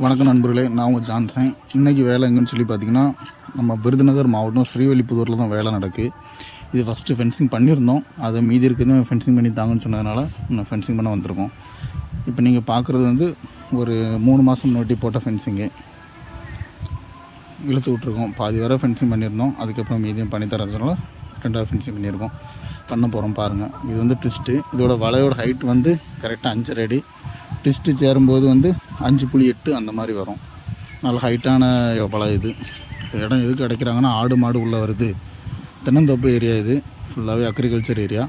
வணக்கம் நண்பர்களே நான் உங்கள் ஜான்சன். இன்றைக்கி வேலை எங்கன்னு சொல்லி பார்த்தீங்கன்னா நம்ம விருதுநகர் மாவட்டம் ஸ்ரீவல்லிபுதூரில் தான் வேலை நடக்கு. இது ஃபஸ்ட்டு ஃபென்சிங் பண்ணியிருந்தோம். அதை மீதி இருக்கிறது ஃபென்சிங் பண்ணி தாங்கன்னு சொன்னதுனால இன்னும் ஃபென்சிங் பண்ண வந்திருக்கோம். இப்போ நீங்கள் பார்க்குறது வந்து ஒரு மூணு மாதம் முன்னாடி போட்ட ஃபென்சிங்கு இழுத்து விட்ருக்கோம் பாதி வர ஃபென்சிங் பண்ணியிருந்தோம். அதுக்கப்புறம் மீதியும் பண்ணி தரதுனால ரெண்டாவது ஃபென்சிங் பண்ணியிருக்கோம். பண்ண போகிறோம் பாருங்கள் இது வந்து ட்விஸ்ட்டு இதோட வலையோட ஹைட் வந்து கரெக்டாக அஞ்சு அடி. ட்விஸ்ட்டு சேரும்போது வந்து அஞ்சு புள்ளி எட்டு அந்த மாதிரி வரும். நல்ல ஹைட்டான பழம் இது? இடம் எதுக்கு கிடைக்கிறாங்கன்னா ஆடு மாடு உள்ளே வருது. தென்னந்தோப்பு ஏரியா இது. ஃபுல்லாகவே அக்ரிகல்ச்சர் ஏரியா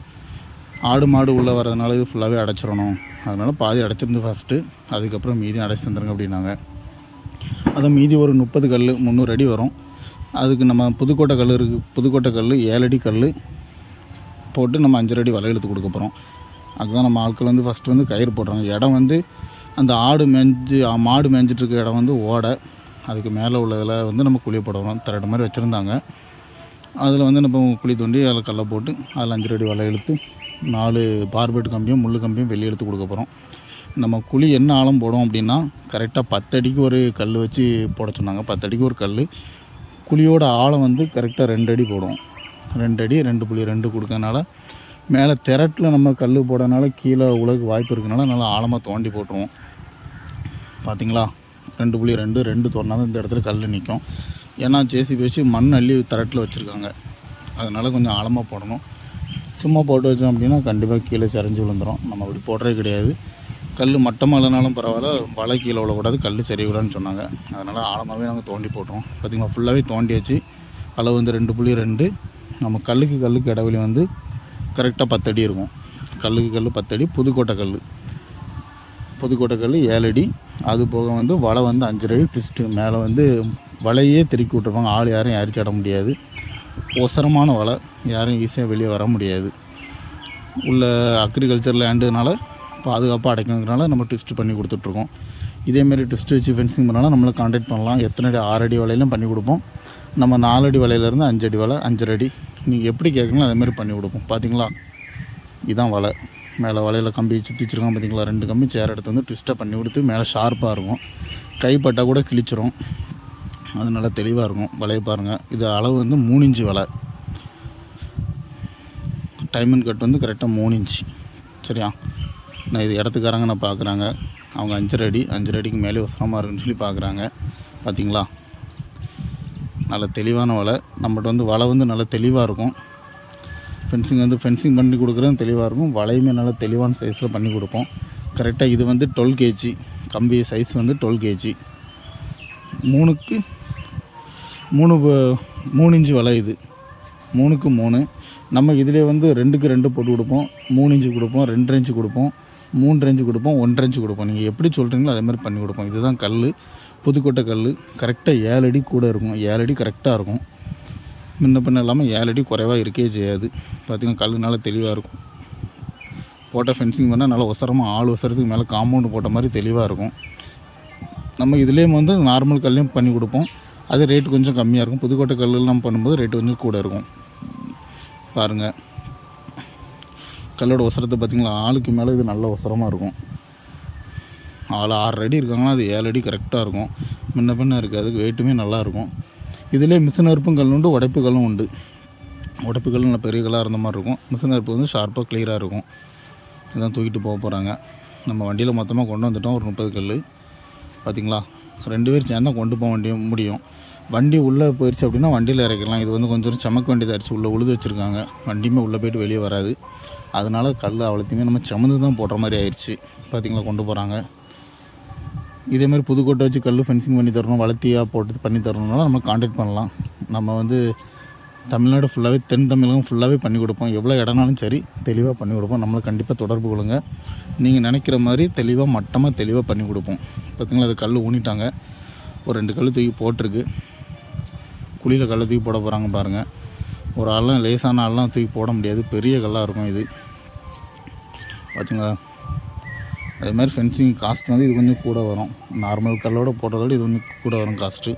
ஆடு மாடு உள்ளே வரதுனால இது ஃபுல்லாகவே அடைச்சிடணும். அதனால் பாதி அடைச்சிருந்து ஃபஸ்ட்டு அதுக்கப்புறம் மீதி அடைச்சி தந்துருங்க அப்படின்னாங்க. அதை மீதி ஒரு முப்பது கல் முந்நூறு அடி வரும். அதுக்கு நம்ம புதுக்கோட்டை கல் இருக்குது புதுக்கோட்டை கல் ஏழு அடி கல் போட்டு நம்ம அஞ்சரை அடி வலை இழுத்து கொடுக்க போகிறோம் அதுதான் நம்ம ஆட்கள் வந்து ஃபஸ்ட்டு வந்து கயிறு போடுறாங்க. இடம் வந்து அந்த ஆடு மேய்ஞ்சி மாடு மேய்ஞ்சிட்டு இருக்க இடம் வந்து ஓடை. அதுக்கு மேலே உள்ளதில் வந்து நம்ம குழி போடணும் திரட்டு மாதிரி வச்சுருந்தாங்க. அதில் வந்து நம்ம குழி தோண்டி அதில் கல்லை போட்டு அதில் அஞ்சு அடி வலை இழுத்து நாலு பார்பெட் கம்பியும் முள் கம்பியும் வெளியே எடுத்து கொடுக்க போகிறோம் நம்ம குழி என்ன ஆழம் போடும் அப்படின்னா கரெக்டாக பத்தடிக்கு ஒரு கல் வச்சு போட சொன்னாங்க. பத்தடிக்கு ஒரு கல் குழியோட ஆழம் வந்து கரெக்டாக ரெண்டு அடி போடுவோம் ரெண்டு அடி ரெண்டு புள்ளி ரெண்டு கொடுக்கறனால மேலே திரட்டில் நம்ம கல் போடனால கீழே உலகு வாய்ப்பு இருக்கனால நல்லா ஆழமாக தோண்டி போட்டுருவோம். பார்த்தீங்களா ரெண்டு புள்ளி ரெண்டு ரெண்டு தோண்டினா தான் இந்த இடத்துல கல் நிற்கும் ஏன்னா ஜேசி பேசி மண் அள்ளி திரட்டில் வச்சுருக்காங்க. அதனால் கொஞ்சம் ஆழமாக போடணும். சும்மா போட்டு வச்சோம் அப்படின்னா கண்டிப்பாக கீழே சரிஞ்சு விழுந்துரும். நம்ம அப்படி போடுறதே கிடையாது. கல் மட்டமாக இல்லைனாலும் பரவாயில்ல. வலை கீழே விழக்கூடாது. கல் சரி விடான்னு சொன்னாங்க. அதனால் ஆழமாகவே நாங்கள் தோண்டி போட்டுருவோம். பார்த்திங்களா ஃபுல்லாகவே தோண்டியாச்சு. அளவு வந்து ரெண்டு புள்ளி ரெண்டு. நம்ம கல்லுக்கு கல்லுக்கு இடைவெளி வந்து கரெக்டாக பத்தடி இருக்கும். கல்லுக்கு கல் பத்தடி புதுக்கோட்டை கல் புதுக்கோட்டை கல் ஏழடி அது போக வந்து வலை வந்து அஞ்சு அடி ட்விஸ்ட்டு மேலே வந்து வலையே திருக்கி விட்ருப்பாங்க ஆள் யாரும் அரிச்சிட முடியாது. ஒசரமான வலை. யாரும் ஈஸியாக வெளியே வர முடியாது. உள்ள அக்ரிகல்ச்சர் லேண்டுனால பாதுகாப்பாக அடைக்கணுங்கிறனால நம்ம ட்விஸ்ட் பண்ணி கொடுத்துட்ருக்கோம். இதேமாரி ட்விஸ்ட் வச்சு ஃபென்சிங் பண்ணாலும் நம்மளை காண்டாக்ட் பண்ணலாம். எத்தனை அடி ஆறு அடி வலையிலும் பண்ணி கொடுப்போம். நம்ம நாலடி வலையிலேருந்து அஞ்சடி வலை அஞ்சரை அடி. நீங்கள் எப்படி கேட்குறீங்களோ அதேமாதிரி பண்ணி கொடுப்போம். பார்த்தீங்களா இதுதான் வலை. மேலே வலையில் கம்பி சுற்றி வச்சுருக்கோம் பார்த்தீங்களா ரெண்டு கம்பி சேர் எடுத்து வந்து ட்விஸ்ட்டாக பண்ணி கொடுத்து மேலே ஷார்ப்பாக இருக்கும். கைப்பட்டால் கூட கிழிச்சிரும். அது நல்லா தெளிவாக இருக்கும். வலையை பாருங்கள் இது அளவு வந்து மூணு இன்ச்சு வலை. டைமண்ட் கட் வந்து கரெக்டாக மூணு இன்ச்சு. சரியா? நான் இது இடத்துக்காரங்க நான் பார்க்குறாங்க அவங்க அஞ்சரை அடி அஞ்சரை அடிக்கு மேலே உசரமாக இருக்குன்னு சொல்லி பார்க்குறாங்க பார்த்தீங்களா நல்ல தெளிவான வலை. நம்மகிட்ட வந்து வலை வந்து நல்லா தெளிவாக இருக்கும். ஃபென்சிங் வந்து ஃபென்சிங் பண்ணி கொடுக்குறது தெளிவாக இருக்கும். வலையுமே நல்லா தெளிவான சைஸில் பண்ணி கொடுப்போம். கரெக்டாக இது வந்து டுவெல் கேஜி கம்பி சைஸ் வந்து டுவெல் கேஜி மூணுக்கு மூணு மூணு இன்ச்சு வலை இது. மூணுக்கு மூணு. நம்ம இதிலே வந்து ரெண்டுக்கு ரெண்டு போட்டு கொடுப்போம். மூணு இன்ச்சு கொடுப்போம் ரெண்டு இன்ச்சு கொடுப்போம் மூன்று இன்ச்சு கொடுப்போம் ஒன்றரை இன்ச்சு கொடுப்போம். நீங்கள் எப்படி சொல்கிறீங்களோ அதே மாதிரி பண்ணி கொடுப்போம். இதுதான் கல் புதுக்கோட்டை கல் கரெக்டாக ஏழு அடி கூட இருக்கும். ஏழு அடி கரெக்டாக இருக்கும். முன்ன பின்ன இல்லாமல் ஏழு அடி குறைவாக இருக்கே செய்யாது. பார்த்திங்கன்னா கல் நல்லா தெளிவாக இருக்கும். போட்ட ஃபென்சிங் பண்ணால் நல்லா ஒசரமாக ஆள் ஒசரத்துக்கு மேலே காம்பவுண்டு போட்ட மாதிரி தெளிவாக இருக்கும். நம்ம இதுலேயும் வந்து நார்மல் கல்லையும் பண்ணி கொடுப்போம். அது ரேட் கொஞ்சம் கம்மியாக இருக்கும். புதுக்கோட்டை கல்லெல்லாம் பண்ணும்போது ரேட் கொஞ்சம் கூட இருக்கும். பாருங்கள் கல்லோட ஒசரத்தை பார்த்திங்களா ஆளுக்கு மேலே இது நல்ல ஒசரமாக இருக்கும். ஆள் ஆறு அடி இருக்காங்கன்னா அது ஏழு அடி கரெக்டாக இருக்கும். முன்ன பின்ன இருக்காது வெயிட்டுமே நல்லாயிருக்கும் இதிலே மிஷின் அறுப்பும் கல் உண்டு உடைப்பு கல்லும் உண்டு. உடைப்பு கல் நல்ல பெரிய கல்லாக இருந்த மாதிரி இருக்கும். மிஷின் அறுப்பு வந்து ஷார்ப்பாக கிளியராக இருக்கும். இதான் தூக்கிட்டு போக போகிறாங்க நம்ம வண்டியில் மொத்தமாக கொண்டு வந்துட்டோம் ஒரு முப்பது கல் பார்த்தீங்களா ரெண்டு பேர் சேர்ந்தா கொண்டு போக வேண்டிய முடியும். வண்டி உள்ளே போயிடுச்சு அப்படின்னா வண்டியில் இறக்கலாம் இது வந்து கொஞ்சம் சமக்க வேண்டியதாக அரிசி உள்ளே உழுது வச்சுருக்காங்க. வண்டியுமே உள்ளே போயிட்டு வெளியே வராது. அதனால் கல் அவ்வளோத்தையுமே நம்ம சமந்து தான் போடுற மாதிரி ஆயிடுச்சு பார்த்திங்களா கொண்டு போகிறாங்க இதேமாதிரி புதுக்கோட்டை வச்சு கல் ஃபென்சிங் பண்ணி தரணும் வளர்த்தியாக போட்டு பண்ணி தரணும்னாலும் நம்ம காண்டாக்ட் பண்ணலாம். நம்ம வந்து தமிழ்நாடு ஃபுல்லாகவே தென் தமிழகம் ஃபுல்லாகவே பண்ணி கொடுப்போம். எவ்வளோ இடம்னாலும் சரி தெளிவாக பண்ணி கொடுப்போம். நம்மளை கண்டிப்பாக தொடர்பு கொள்ளுங்க. நீங்கள் நினைக்கிற மாதிரி தெளிவாக மட்டமாக தெளிவாக பண்ணி கொடுப்போம். பார்த்தீங்களா அது கல் ஊனிட்டாங்க. ஒரு ரெண்டு கல் தூக்கி போட்டிருக்கு. குழியில் கல்லை தூக்கி போட போகிறாங்க பாருங்கள் ஒரு ஆள்லாம் லேசான ஆள்லாம் தூக்கி போட முடியாது. பெரிய கல்லாக இருக்கும் இது. பார்த்தீங்களா அதே மாதிரி ஃபென்சிங் காஸ்ட் வந்து இது கொஞ்சம் கூட வரும். நார்மல் கல்லோட போட்டதோட இது கொஞ்சம் கூட வரும் காஸ்ட்டு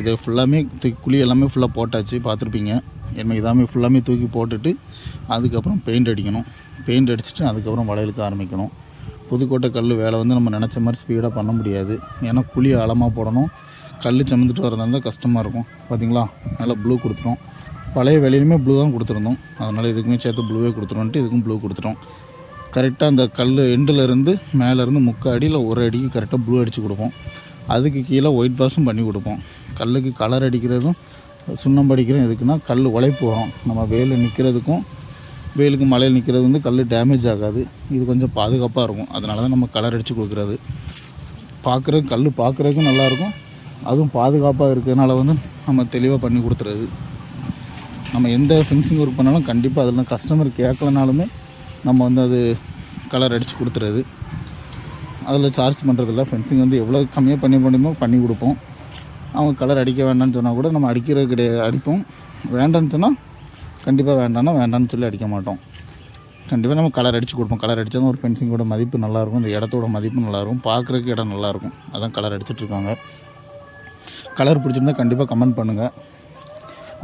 இது ஃபுல்லாமே தூக்கி குழி எல்லாமே ஃபுல்லாக போட்டாச்சு பார்த்துருப்பீங்க. என்ன இதாமே ஃபுல்லாமே தூக்கி போட்டுட்டு அதுக்கப்புறம் பெயிண்ட் அடிக்கணும். பெயிண்ட் அடிச்சுட்டு அதுக்கப்புறம் வளையலுக்கு ஆரம்பிக்கணும். புதுக்கோட்டை கல் வேலை வந்து நம்ம நினச்ச மாதிரி ஸ்பீடாக பண்ண முடியாது. ஏன்னா குழி ஆழமாக போடணும். கல் சமந்துட்டு வரதா இருந்தால் கஷ்டமாக இருக்கும். பார்த்தீங்களா நல்லா ப்ளூ கொடுத்துரும். பழைய வேலையிலுமே ப்ளூ தான் கொடுத்துருந்தோம். அதனால் இதுக்குமே சேர்த்து ப்ளூவே கொடுத்துருவோன்ட்டு இதுக்கும் ப்ளூ கொடுத்துட்டோம். கரெக்டாக அந்த கல் எண்டில் இருந்து மேலேருந்து முக்கால் அடியில் ஒரு அடிக்கு கரெக்டாக ப்ளூ அடித்து கொடுப்போம். அதுக்கு கீழே ஒயிட் வாஷும் பண்ணி கொடுப்போம். கல்லுக்கு கலர் அடிக்கிறதும் சுண்ணம் அடிக்கிறதும் எதுக்குன்னா கல் உழைப்பு வரும். நம்ம வெயிலில் நிற்கிறதுக்கும் வெயிலுக்கு மழையில் நிற்கிறது வந்து கல் டேமேஜ் ஆகாது. இது கொஞ்சம் பாதுகாப்பாக இருக்கும். அதனால தான் நம்ம கலர் அடித்து கொடுக்குறது. பார்க்குறது கல் பார்க்குறதுக்கும் நல்லாயிருக்கும் அதுவும் பாதுகாப்பாக இருக்கிறதுனால வந்து நம்ம தெளிவாக பண்ணி கொடுத்துறது. நம்ம எந்த ஃபென்சிங் ஒர்க் பண்ணாலும் கண்டிப்பாக அதில் கஸ்டமர் கேட்கலனாலுமே நம்ம வந்து அது கலர் அடித்து கொடுத்துறது. அதில் சார்ஜ் பண்ணுறதில்ல ஃபென்சிங் வந்து எவ்வளோ கம்மியாக பண்ணி முடியுமோ பண்ணி கொடுப்போம். அவங்க கலர் அடிக்க வேண்டாம்னு சொன்னால் கூட நம்ம அடிக்கிறது கிடையாது. அடிப்போம். வேண்டாம்னு சொன்னால் கண்டிப்பாக வேண்டாம்னா வேண்டாம்னு சொல்லி அடிக்க மாட்டோம். கண்டிப்பாக நம்ம கலர் அடித்து கொடுப்போம். கலர் அடித்தா தான் ஒரு ஃபென்சிங்கோட மதிப்பு நல்லாயிருக்கும் இந்த இடத்தோட மதிப்பு நல்லாயிருக்கும் பார்க்குறதுக்கு இடம் நல்லாயிருக்கும் அதான் கலர் அடிச்சிட்ருக்காங்க கலர் பிடிச்சிருந்தா கண்டிப்பாக கமெண்ட் பண்ணுங்கள்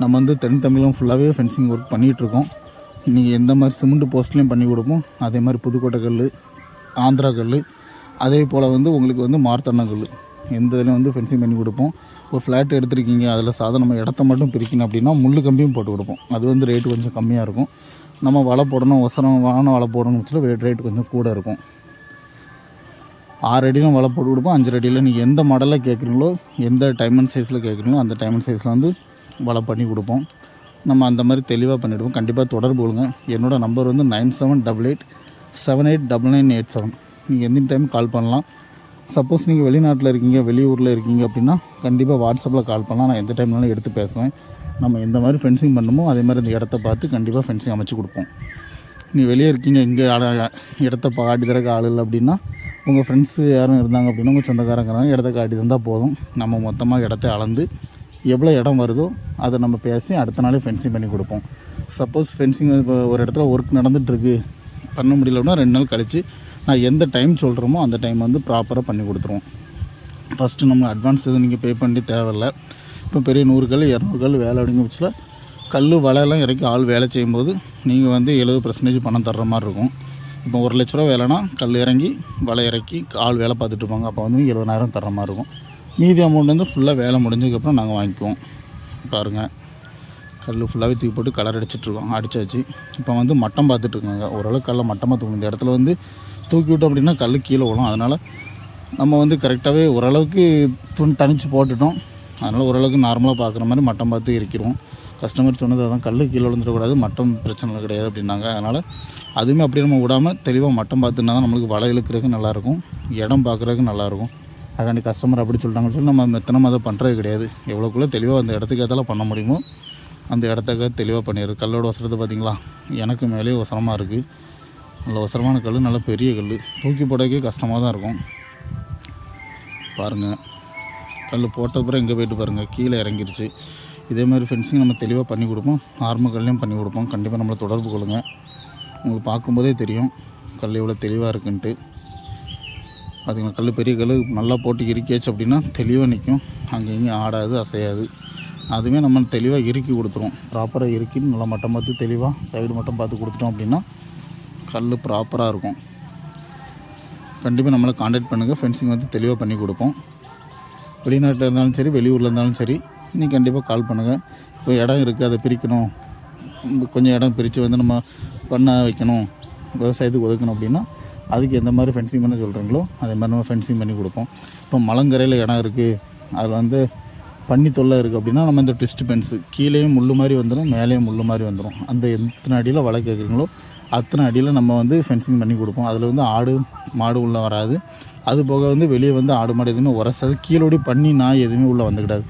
நம்ம வந்து தென் தமிழகம் ஃபுல்லாகவே ஃபென்சிங் ஒர்க் பண்ணிகிட்ருக்கோம் நீங்கள் எந்த மாதிரி சிமெண்ட் போஸ்ட்லேயும் பண்ணி கொடுப்போம். அதே மாதிரி புதுக்கோட்டை கல் ஆந்திரா கல் அதே போல் வந்து உங்களுக்கு வந்து மார்த்தண்ணா கல் எந்த இதுலையும் வந்து ஃபென்சிங் பண்ணி கொடுப்போம். ஒரு ஃப்ளாட் எடுத்திருக்கீங்க அதில் சாதாரண நம்ம இடத்த மட்டும் பிரிக்கணும் அப்படின்னா முள் கம்பியும் போட்டு கொடுப்போம். அது வந்து ரேட்டு கொஞ்சம் கம்மியாக இருக்கும். நம்ம வலை போடணும் ஒசரம் வாங்கின வலை போடணும் சொல்லி ரேட் கொஞ்சம் கூட இருக்கும். ஆறு அடியிலும் வலை போட்டு கொடுப்போம். அஞ்சு அடியில் நீங்கள் எந்த மாடலில் கேட்குறீங்களோ எந்த டைமண்ட் சைஸில் கேட்குறீங்களோ அந்த டைமண்ட் சைஸில் வந்து வலை பண்ணி கொடுப்போம். நம்ம அந்த மாதிரி தெளிவாக பண்ணிவிடுவோம் கண்டிப்பாக தொடர்பு கொள்ளுங்க. என்னோடய நம்பர் வந்து nine seven double eight seven eight double nine eight seven நீங்கள் எந்த டைம் கால் பண்ணலாம். சப்போஸ் நீங்கள் வெளிநாட்டில் இருக்கீங்க வெளியூரில் இருக்கீங்க அப்படின்னா கண்டிப்பாக வாட்ஸ்அப்பில் கால் பண்ணலாம். நான் எந்த டைம்னாலும் எடுத்து பேசுவேன். நம்ம எந்த மாதிரி ஃபென்சிங் பண்ணணுமோ அதே மாதிரி இந்த இடத்த பார்த்து கண்டிப்பாக ஃபென்சிங் அமைச்சு கொடுப்போம். நீ வெளியே இருக்கீங்க இங்கே இடத்த காட்டி தரக்கு ஆள் இல்லை அப்படின்னா உங்கள் ஃப்ரெண்ட்ஸு யாரும் இருந்தாங்க அப்படின்னா உங்கள் சொந்தக்காரங்கிறாங்க இடத்த காட்டி தந்தால் போதும். நம்ம மொத்தமாக இடத்த அளந்து எவ்வளோ இடம் வருதோ அதை நம்ம பேசி அடுத்த நாளே ஃபென்சிங் பண்ணி கொடுப்போம். சப்போஸ் ஃபென்சிங் இப்போ ஒரு இடத்துல ஒர்க் நடந்துகிட்ருக்கு பண்ண முடியலன்னா ரெண்டு நாள் கழித்து நான் எந்த டைம் சொல்கிறோமோ அந்த டைம் வந்து ப்ராப்பராக பண்ணி கொடுத்துருவோம். ஃபஸ்ட்டு நம்ம அட்வான்ஸ் எதுவும் நீங்கள் பே பண்ணி தேவையில்ல. இப்போ பெரிய நூறு கல் இரநூறு கல் வேலை அப்படிங்கிற பட்சத்தில் கல் வலையெல்லாம் இறக்கி ஆள் வேலை செய்யும்போது நீங்கள் வந்து எழுபது பர்சன்டேஜ் பணம் தர்ற மாதிரி இருக்கும். இப்போ ஒரு லட்ச ரூபா வேலைனா கல் இறங்கி வலை இறக்கி ஆள் வேலை பார்த்துட்டு இருப்பாங்க. அப்போ வந்து எழுபதாயிரம் தர்ற மாதிரி இருக்கும். மீதி அமௌண்ட் வந்து ஃபுல்லாக வேலை முடிஞ்சதுக்கப்புறம் நாங்கள் வாங்கிக்குவோம். பாருங்கள் கல் ஃபுல்லாகவே தூக்கி போட்டு கலர் அடிச்சிட்ருக்கோம் அடித்தாச்சு இப்போ வந்து மட்டம் பார்த்துட்ருக்காங்க ஓரளவுக்கு கல்லை மட்டமாக தூக்கணும். இந்த இடத்துல வந்து தூக்கி விட்டோம் அப்படின்னா கல் கீழே விழும். அதனால் நம்ம வந்து கரெக்டாகவே ஓரளவுக்கு துணி தனித்து போட்டுட்டோம். அதனால் ஓரளவுக்கு நார்மலாக பார்க்குற மாதிரி மட்டம் பார்த்து இருக்கிறோம். கஸ்டமர் சொன்னது அதான். கல் கீழே விழுந்துடக்கூடாது. மட்டம் பிரச்சனை கிடையாது அப்படின்னாங்க. அதனால் அதுவுமே அப்படி நம்ம விடாமல் தெளிவாக மட்டம் பார்த்துனா தான் நம்மளுக்கு வலை இழுக்கிறதுக்கு நல்லாயிருக்கும் இடம் பார்க்குறதுக்கு நல்லாயிருக்கும் அதுக்காண்டி கஸ்டமர் அப்படி சொல்லிட்டாங்கன்னு சொல்லி நம்ம மெத்தனம் அதை பண்ணுறது கிடையாது. எவ்வளோக்குள்ளே தெளிவாக அந்த இடத்துக்கு ஏற்றாலும் பண்ண முடியுமோ அந்த இடத்துக்கு தெளிவாக பண்ணிடுது கல்லோட ஒசரத்தை பார்த்தீங்களா எனக்கு மேலேயே ஒசரமாக இருக்குது நல்ல ஒசரமான கல் நல்ல பெரிய கல் தூக்கி போடவே கஷ்டமாக தான் இருக்கும். பாருங்கள் கல் போட்டப்புறம் எங்கே போயிட்டு பாருங்கள் கீழே இறங்கிருச்சு. இதே மாதிரி ஃபென்சிங் நம்ம தெளிவாக பண்ணி கொடுப்போம். நார்மல் கல்லையும் பண்ணி கொடுப்போம். கண்டிப்பாக நம்மளை தொடர்பு கொள்ளுங்கள் உங்களுக்கு பார்க்கும்போதே தெரியும். கல் எவ்வளோ தெளிவாக இருக்குன்ட்டு. பார்த்தீங்களா கல் பெரிய கல் நல்லா போட்டு இறுக்கியாச்சு அப்படின்னா தெளிவாக நிற்கும் அங்கே இங்கேயும் ஆடாது அசையாது. அதுவுமே நம்ம தெளிவாக இறுக்கி கொடுத்துருவோம் ப்ராப்பராக இறுக்கி நல்லா மட்டம் பார்த்து தெளிவாக சைடு மட்டும் பார்த்து கொடுத்துட்டோம் அப்படின்னா கல் ப்ராப்பராக இருக்கும். கண்டிப்பாக நம்மளை காண்டாக்ட் பண்ணுங்கள் ஃபென்சிங் வந்து தெளிவாக பண்ணி கொடுப்போம். வெளிநாட்டில் இருந்தாலும் சரி வெளியூரில் இருந்தாலும் சரி நீ கண்டிப்பாக கால் பண்ணுங்கள் இப்போ இடம் இருக்குது அதை பிரிக்கணும். கொஞ்சம் இடம் பிரித்து வந்து நம்ம பண்ண வைக்கணும். விவசாயத்துக்கு ஒதுக்கணும் அப்படின்னா அதுக்கு எந்த மாதிரி ஃபென்சிங் பண்ண சொல்கிறீங்களோ அதே மாதிரி நம்ம ஃபென்சிங் பண்ணி கொடுப்போம். இப்போ மலங்கரையில் இடம் இருக்குது அதில் வந்து பன்னி தொல்லை இருக்குது அப்படின்னா நம்ம இந்த ட்விஸ்ட் பென்ஸு கீழேயும் முள்ளு மாதிரி வந்துடும் மேலேயும் முள்ளு மாதிரி வந்துடும் அந்த எத்தனை அடியில் வலை கேட்குறீங்களோ அத்தனை அடியில் நம்ம வந்து ஃபென்சிங் பண்ணி கொடுப்போம். அதில் வந்து ஆடு மாடு உள்ளே வராது. அது போக வந்து வெளியே வந்து ஆடு மாடு எதுவுமே உரசாது. கீழோடி பண்ணி நாய் எதுவுமே உள்ளே வந்துக்கிடாது.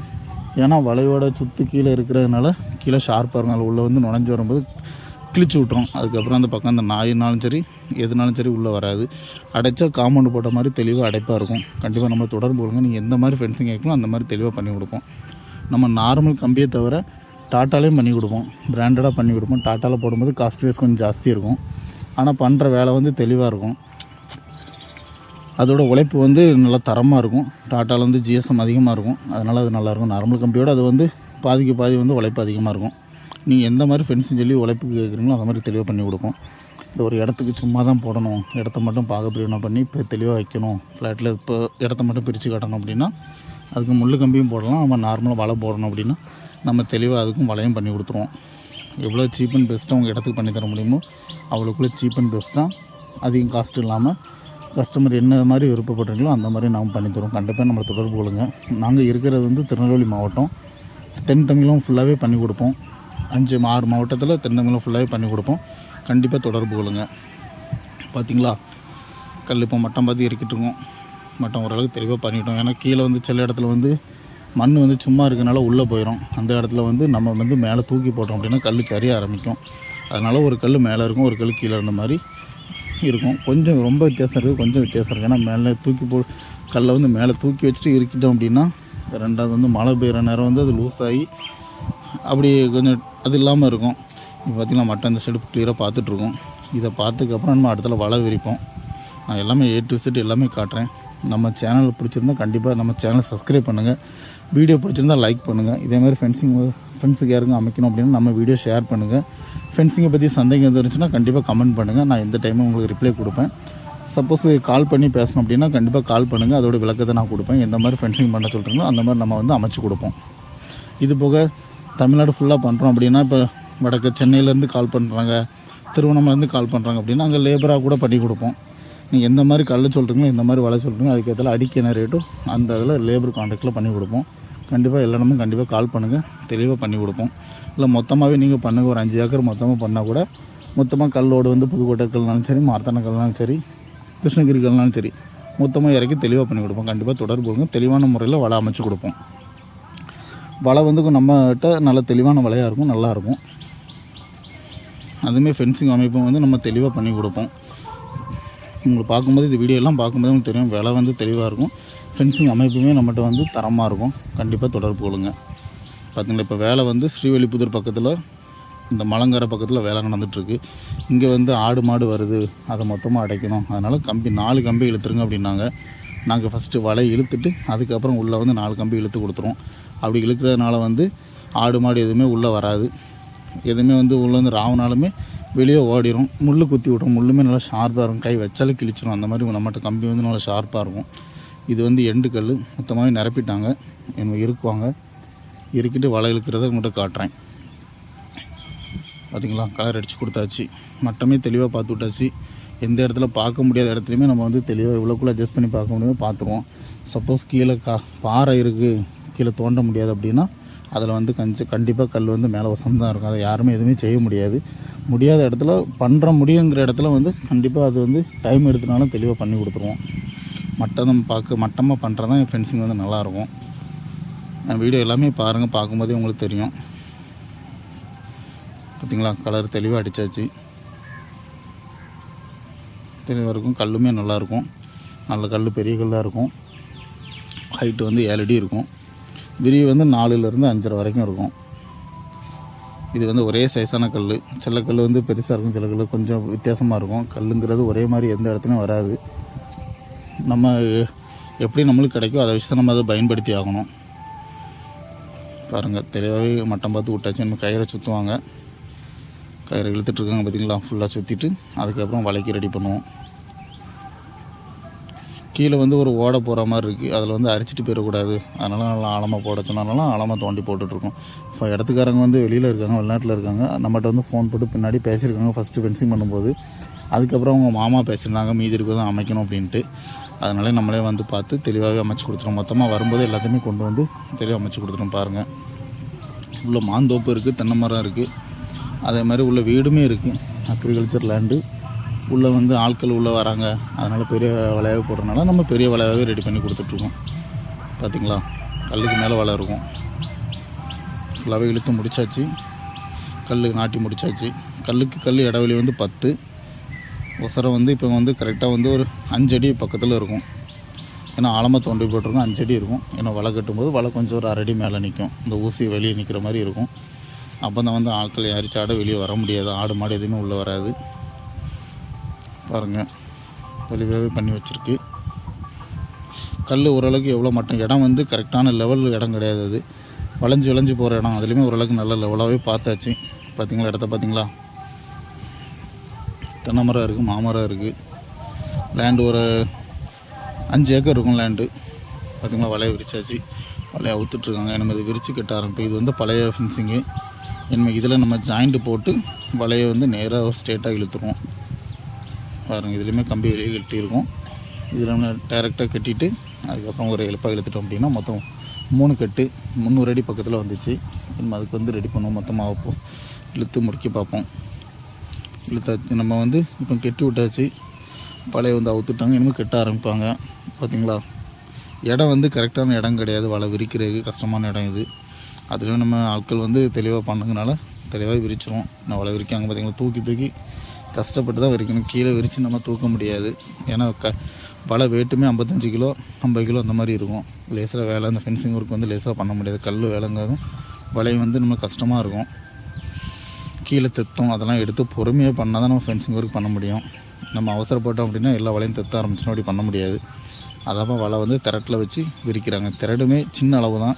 ஏன்னா வலையோட சுற்று கீழே இருக்கிறதுனால கீழே ஷார்ப்பாக இருந்தாலும் உள்ளே வந்து நுழைஞ்சு வரும்போது கிழிச்சு விட்ரும் அதுக்கப்புறம் அந்த பக்கம் அந்த நாயினாலும் சரி எதுனாலும் சரி உள்ளே வராது. அடைச்சா காம்பவுண்டு போட்ட மாதிரி தெளிவாக அடைப்பாக இருக்கும். கண்டிப்பாக நம்ம தொடர்பு கொள்ளுங்க. நீங்கள் எந்த மாதிரி ஃபென்சிங் கேட்கணும் அந்த மாதிரி தெளிவாக பண்ணி கொடுப்போம். நம்ம நார்மல் கம்பியை தவிர டாட்டாலையும் பண்ணி கொடுப்போம். பிராண்டடாக பண்ணி கொடுப்போம். டாட்டாவில் போடும்போது காஸ்ட் வைஸ் கொஞ்சம் ஜாஸ்தி இருக்கும். ஆனால் பண்ணுற வேலை வந்து தெளிவாக இருக்கும். அதோட உழைப்பு வந்து நல்லா தரமாக இருக்கும். டாட்டாவில் வந்து ஜிஎஸ்எம் அதிகமாக இருக்கும். அதனால் அது நல்லாயிருக்கும் நார்மல் கம்பியோட அது வந்து பாதிக்கு பாதி வந்து உழைப்பு அதிகமாக இருக்கும். நீங்கள் எந்த மாதிரி ஃப்ரெண்ட்ஸும் சொல்லி உழைப்புக்கு கேட்குறீங்களோ அந்த மாதிரி தெளிவாக பண்ணி கொடுப்போம். இந்த ஒரு இடத்துக்கு சும்மா தான் போடணும். இடத்த மட்டும் பாகப்பிரிவினை பண்ணி இப்போ தெளிவாக வைக்கணும். ஃப்ளாட்டில் இப்போ இடத்த மட்டும் பிரித்து காட்டணும் அப்படின்னா அதுக்கு முள் கம்பியும் போடலாம். நம்ம நார்மலாக வலை போடணும் அப்படின்னா நம்ம தெளிவாக அதுக்கும் வலையும் பண்ணி கொடுத்துருவோம். எவ்வளோ சீப் அண்ட் பெஸ்ட்டாக உங்கள் இடத்துக்கு பண்ணி தர முடியுமோ அவ்வளோக்குள்ளே சீப் அண்ட் பெஸ்ட்டாக அதிகம் காஸ்ட் இல்லாமல் கஸ்டமர் என்ன மாதிரி விருப்பப்படுறீங்களோ அந்த மாதிரி நாம் பண்ணித்தரோம் கண்டிப்பாக நம்மளை தொடர்பு கொள்ளுங்கள் நாங்கள் இருக்கிறது வந்து திருநெல்வேலி மாவட்டம். தென் தமிழும் ஃபுல்லாகவே பண்ணி கொடுப்போம். அஞ்சு ஆறு மாவட்டத்தில் தென் ஃபுல்லாகவே பண்ணி கொடுப்போம். கண்டிப்பாக தொடர்பு கொள்ளுங்கள் பார்த்தீங்களா கல் இப்போ மட்டம் பார்த்து இறக்கிட்டு இருக்கோம். மட்டம் ஓரளவுக்கு தெளிவாக பண்ணிட்டோம். ஏன்னா கீழே வந்து சில இடத்துல வந்து மண் வந்து சும்மா இருக்கனால உள்ளே போயிடும் அந்த இடத்துல வந்து நம்ம வந்து மேலே தூக்கி போட்டோம் அப்படின்னா கல் சரிய ஆரம்பிக்கும். அதனால் ஒரு கல் மேலே இருக்கும் ஒரு கல் கீழே இருந்த மாதிரி இருக்கும். கொஞ்சம் ரொம்ப வித்தியாசம் இருக்குது கொஞ்சம் வித்தியாசம் இருக்குது. ஏன்னா மேலே தூக்கி போ கல்லை வந்து மேலே தூக்கி வச்சுட்டு இருக்கிட்டோம் அப்படின்னா ரெண்டாவது வந்து மழை பெய்கிற நேரம் வந்து அது லூஸ் ஆகி அப்படி கொஞ்சம் அது இல்லாமல் இருக்கும். இப்போ பார்த்திங்கன்னா மட்டன் இந்த சைடு கிளியராக பார்த்துட்ருக்கோம். இதை பார்த்ததுக்கப்புறம் நம்ம அடுத்தல வலை விரிப்போம். நான் எல்லாமே ஏ டு செட் எல்லாமே காட்டுறேன். நம்ம சேனல் பிடிச்சிருந்தா கண்டிப்பாக நம்ம சேனலை சப்ஸ்கிரைப் பண்ணுங்கள் வீடியோ பிடிச்சிருந்தா லைக் பண்ணுங்கள் இதேமாதிரி ஃபென்சிங் ஃப்ரெண்ட்ஸுக்கு யாருக்கும் அமைக்கணும் அப்படின்னா நம்ம வீடியோ ஷேர் பண்ணுங்கள் ஃபென்சிங்கை பற்றி சந்தேகம் இருந்துச்சுன்னா கண்டிப்பாக கமெண்ட் பண்ணுங்கள் நான் எந்த டைமும் உங்களுக்கு ரிப்ளை கொடுப்பேன். சப்போஸ் கால் பண்ணி பேசணும் அப்படின்னா கண்டிப்பாக கால் பண்ணுங்கள் அதோட விளக்கத்தை நான் கொடுப்பேன். எந்த மாதிரி ஃபென்சிங் பண்ண சொல்கிறீங்களோ அந்த மாதிரி நம்ம வந்து அமைச்சு கொடுப்போம். இது போக தமிழ்நாடு ஃபுல்லாக பண்ணுறோம் அப்படின்னா இப்போ வடக்கு சென்னையிலேருந்து கால் பண்ணுறாங்க திருவண்ணாமலேருந்து கால் பண்ணுறாங்க அப்படின்னா அங்கே லேபராக கூட பண்ணி கொடுப்போம். நீங்கள் எந்த மாதிரி கல் சொல்கிறீங்களோ எந்த மாதிரி வலை சொல்கிறீங்களோ அதுக்கேற்ற அடிக்க ரேட்டும் அந்த இதில் லேபர் கான்ட்ராக்டில் பண்ணி கொடுப்போம். கண்டிப்பாக எல்லா இடமும் கண்டிப்பாக கால் பண்ணுங்கள் தெளிவாக பண்ணி கொடுப்போம். இல்லை மொத்தமாகவே நீங்கள் பண்ணுங்கள் ஒரு அஞ்சு ஏக்கர் மொத்தமாக பண்ணால் கூட மொத்தமாக கல்லோடு வந்து புதுக்கோட்டை கல்னாலும் சரி மார்த்தான கல்னாலும் சரி கிருஷ்ணகிரி கல்னாலும் சரி மொத்தமாக இறக்கி தெளிவாக பண்ணி கொடுப்போம். கண்டிப்பாக தொடர்பு தெளிவான முறையில் வலை அமைச்சு கொடுப்போம். வலை வந்து நம்மகிட்ட நல்ல தெளிவான வலையாக இருக்கும் நல்லாயிருக்கும் அதுவுமே ஃபென்சிங் அமைப்பும் வந்து நம்ம தெளிவாக பண்ணி கொடுப்போம். உங்களுக்கு பார்க்கும்போது இந்த வீடியோலாம் பார்க்கும்போது உங்களுக்கு தெரியும் விலை வந்து தெளிவாக இருக்கும். ஃபென்சிங் அமைப்புமே நம்மகிட்ட வந்து தரமாக இருக்கும். கண்டிப்பாக தொடர்பு கொள்ளுங்க. பார்த்தீங்களா இப்போ வேலை வந்து ஸ்ரீவெல்லிபுதூர் பக்கத்தில் இந்த மலங்கரை பக்கத்தில் வேலை நடந்துகிட்ருக்கு இங்கே வந்து ஆடு மாடு வருது அதை மொத்தமாக அடைக்கணும். அதனால் கம்பி நாலு கம்பி இழுத்துருங்க அப்படின்னாங்க. நாங்கள் ஃபஸ்ட்டு வலை இழுத்துட்டு அதுக்கப்புறம் உள்ளே வந்து நாலு கம்பி இழுத்து கொடுத்துருவோம். அப்படி இழுக்கிறதுனால வந்து ஆடு மாடு எதுவுமே உள்ளே வராது. எதுவுமே வந்து உள்ளே வந்து ராவுனாலுமே வெளியே ஓடிடும் முள் குத்தி விடும் முள்ளுமே நல்லா ஷார்ப்பாக இருக்கும். கை வச்சாலே கிழிச்சிடும் அந்த மாதிரி நம்மகிட்ட கம்பி வந்து நல்லா ஷார்ப்பாக இருக்கும். இது வந்து எண்டு கல் மொத்தமாகவே நிரப்பிட்டாங்க. என்ன இருக்குவாங்க. இருக்கிட்டு வலை இழுக்கிறத உங்கள்கிட்ட காட்டுறேன். பார்த்தீங்களா கலர் அடித்து கொடுத்தாச்சு. மட்டமே தெளிவாக பார்த்து விட்டாச்சு. எந்த இடத்துல பார்க்க முடியாத இடத்துலையுமே நம்ம வந்து தெளிவாக இவ்வளோக்குள்ள அட்ஜஸ்ட் பண்ணி பார்க்க முடியுமோ பார்த்துருவோம். சப்போஸ் கீழே கா பாறை இருக்குது கீழே தோண்ட முடியாது அப்படின்னா அதில் வந்து கஞ்சி கண்டிப்பாக கல் வந்து மேலே வசம்தான் இருக்கும். அதை யாருமே எதுவுமே செய்ய முடியாது. முடியாத இடத்துல பண்ணுற முடியுங்கிற இடத்துல வந்து கண்டிப்பாக அது வந்து டைம் எடுத்துனாலும் தெளிவாக பண்ணி கொடுத்துருவோம். மட்டம் பார்க்க மட்டமாக பண்ணுறது தான் ஃபென்சிங் வந்து நல்லாயிருக்கும். வீடியோ எல்லாமே பாருங்கள் பார்க்கும்போதே உங்களுக்கு தெரியும். பார்த்தீங்களா கலர் தெளிவாக அடித்தாச்சு தெளிவாக இருக்கும் கல்லுமே நல்லாயிருக்கும் நல்ல கல் பெரிய கல்லாக இருக்கும். ஹைட்டு வந்து ஏழு அடி இருக்கும். விரிவு வந்து நாலுலேருந்து அஞ்சரை வரைக்கும் இருக்கும். இது வந்து ஒரே சைஸான கல் சில கல் வந்து பெருசாக இருக்கும் சில கல் கொஞ்சம் வித்தியாசமாக இருக்கும். கல்லுங்கிறது ஒரே மாதிரி எந்த இடத்துலையும் வராது. நம்ம எப்படி நம்மளுக்கு கிடைக்கோ அதை வச்சு தான் நம்ம அதை பயன்படுத்தி ஆகணும். பாருங்கள் தெளிவாகவே மட்டம் பார்த்து விட்டாச்சு. நம்ம கயிறை சுற்றுவாங்க கயிறு இழுத்துட்ருக்காங்க பார்த்தீங்களா? ஃபுல்லாக சுற்றிட்டு அதுக்கப்புறம் வலைக்கு ரெடி பண்ணுவோம். கீழே வந்து ஒரு ஓடை போகிற மாதிரி இருக்குது அதில் வந்து அரிச்சிட்டு போயிடக்கூடாது. அதனால் நல்லா ஆழமாக போட சொன்னாலும் ஆழமாக தோண்டி போட்டுட்ருக்கோம். இப்போ இடத்துக்காரங்க வந்து வெளியில் இருக்காங்க வெளிநாட்டில் இருக்காங்க. நம்மகிட்ட வந்து ஃபோன் போட்டு பின்னாடி பேசியிருக்காங்க. ஃபஸ்ட்டு ஃபென்சிங் பண்ணும்போது. அதுக்கப்புறம் அவங்க மாமா பேசியிருந்தாங்க. மீதி இருக்கிறதும் அமைக்கணும் அப்படின்ட்டு. அதனால நம்மளே வந்து பார்த்து தெளிவாகவே அமைச்சு கொடுத்துரும் மொத்தமாக வரும்போது எல்லாத்தையுமே கொண்டு வந்து தெளிவாக அமைச்சு கொடுத்துரும் பாருங்கள் உள்ள மாந்தோப்பு இருக்குது தென்னை மரம் இருக்குது அதே மாதிரி உள்ள வீடுமே இருக்குது அக்ரிகல்ச்சர் லேண்டு உள்ளே வந்து ஆட்கள் உள்ளே வராங்க. அதனால் பெரிய வலையாக போடுறதுனால நம்ம பெரிய வலையாகவே ரெடி பண்ணி கொடுத்துட்ருக்கோம். பார்த்திங்களா கல்லுக்கு மேலே வலை இருக்கும். ஃபுல்லாகவே இழுத்து முடிச்சாச்சு. கல் நாட்டி முடிச்சாச்சு. கல்லுக்கு கல் இடைவெளி வந்து பத்து. உசரம் வந்து இப்போ வந்து கரெக்டாக வந்து ஒரு அஞ்சடி பக்கத்தில் இருக்கும். ஏன்னா ஆழமாக தோண்டி போட்டிருக்கோம். அஞ்சடி இருக்கும். ஏன்னா வலை கட்டும்போது வலை கொஞ்சம் ஒரு அரடி மேலே நிற்கும் இந்த ஊசி வெளியே நிற்கிற மாதிரி இருக்கும். அப்போ தான் வந்து ஆட்கள் அரிச்சாட ஆட வெளியே வர முடியாது. ஆடு மாடு எதுவுமே உள்ளே வராது. பாருங்கள் தெளிவாகவே பண்ணி வச்சுருக்கு. கல் ஓரளவுக்கு எவ்வளோ மட்டும் இடம் வந்து கரெக்டான லெவல் இடம் கிடையாது அது. வளைஞ்சு வளைஞ்சு போகிற இடம். அதுலேயுமே ஓரளவுக்கு நல்ல லெவலாகவே பார்த்தாச்சு. பார்த்தீங்களா இடத்த பார்த்தீங்களா தென்னை மரம் இருக்குது மாமரம் இருக்குது லேண்டு ஒரு அஞ்சு ஏக்கர் இருக்கும் லேண்டு பார்த்திங்களா வலையை விரிச்சாச்சு. வலையை அவுத்துட்ருக்காங்க எனக்கு அது விரித்து கட்ட ஆரம்பிப்பு இது வந்து பழைய ஃபென்சிங்கு இனிமேல் இதில் நம்ம ஜாயிண்ட்டு போட்டு வலையை வந்து நேராக ஸ்ட்ரெயிட்டாக இழுத்துருவோம். பாருங்கள் இதுலேயுமே கம்பி வெளியே கட்டியிருக்கும். இதில் நம்ம டேரெக்டாக கட்டிட்டு அதுக்கப்புறம் ஒரு எழுப்பாக இழுத்துட்டோம் அப்படின்னா மொத்தம் மூணு கட்டு. முந்நூறு அடி பக்கத்தில் வந்துச்சு. நம்ம அதுக்கு வந்து ரெடி பண்ணுவோம். மொத்தமாக வைப்போம் இழுத்து முடிக்க பார்ப்போம். இழுத்தாச்சு. நம்ம வந்து இப்போ கெட்டி விட்டாச்சு. வலையை வந்து அவுத்துட்டாங்க. இனிமேல் கெட்ட ஆரம்பிப்பாங்க. பார்த்தீங்களா இடம் வந்து கரெக்டான இடம் கிடையாது. வலை விரிக்கிறதுக்கு கஷ்டமான இடம் இது. அதுலேயும் நம்ம ஆட்கள் வந்து தெளிவாக பண்ணுங்கனால தெளிவாக விரிச்சிரும் நான் வலை விரிக்காங்க பார்த்திங்கன்னா தூக்கி தூக்கி கஷ்டப்பட்டு தான் விரிக்கணும். கீழே விரித்து நம்ம தூக்க முடியாது. ஏன்னா க வலை வெயிட்டுமே ஐம்பத்தஞ்சு கிலோ ஐம்பது கிலோ அந்த மாதிரி இருக்கும். லேசாக வேலை அந்த ஃபென்சிங் ஒர்க் வந்து லேசாக பண்ண முடியாது. கல் வேலைங்கிறதும் வலை வந்து நம்ம கஷ்டமாக இருக்கும். கீழே தெத்தம் அதெல்லாம் எடுத்து பொறுமையாக பண்ணால் தான் நம்ம ஃபென்சிங் ஒர்க் பண்ண முடியும். நம்ம அவசரப்பட்டோம் அப்படின்னா எல்லா வலையும் தெத்த ஆரம்பிச்சுன்னா அப்படி பண்ண முடியாது. அதான் வலை வந்து திரட்டில் வச்சு விரிக்கிறாங்க. திரடுமே சின்ன அளவு தான்